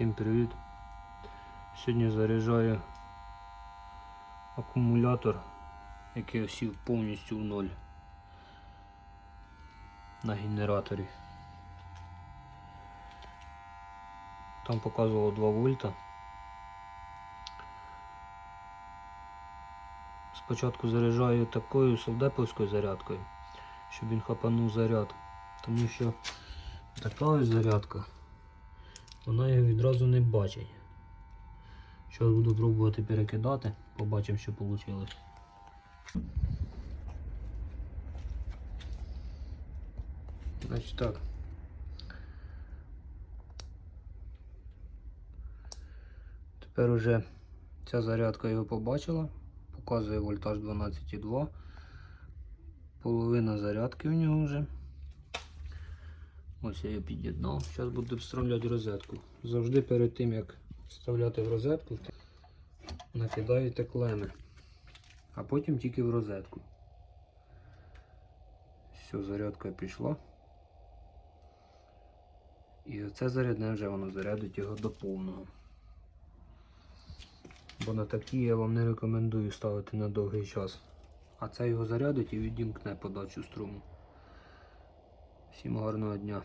Всім привіт! Сьогодні заряджаю акумулятор, який осів повністю в ноль на генераторі. Там показувало 2 вольта. Спочатку заряджаю такою совдеповською зарядкою, щоб він хапанув заряд, тому що така ось зарядка вона його відразу не бачить. Зараз буду пробувати перекидати, побачимо, що вийшло. Значить так. Тепер уже ця зарядка його побачила, показує вольтаж 12,2. Половина зарядки у нього вже. Ось я її під'єднав. Зараз буду вставляти розетку. Завжди перед тим як вставляти в розетку, накидаєте клеми, а потім тільки в розетку. Все, зарядка пішла. І оце зарядне вже воно зарядить його до повного. Бо на такі я вам не рекомендую ставити на довгий час. А це його зарядить і відімкне подачу струму. Всім гарного дня.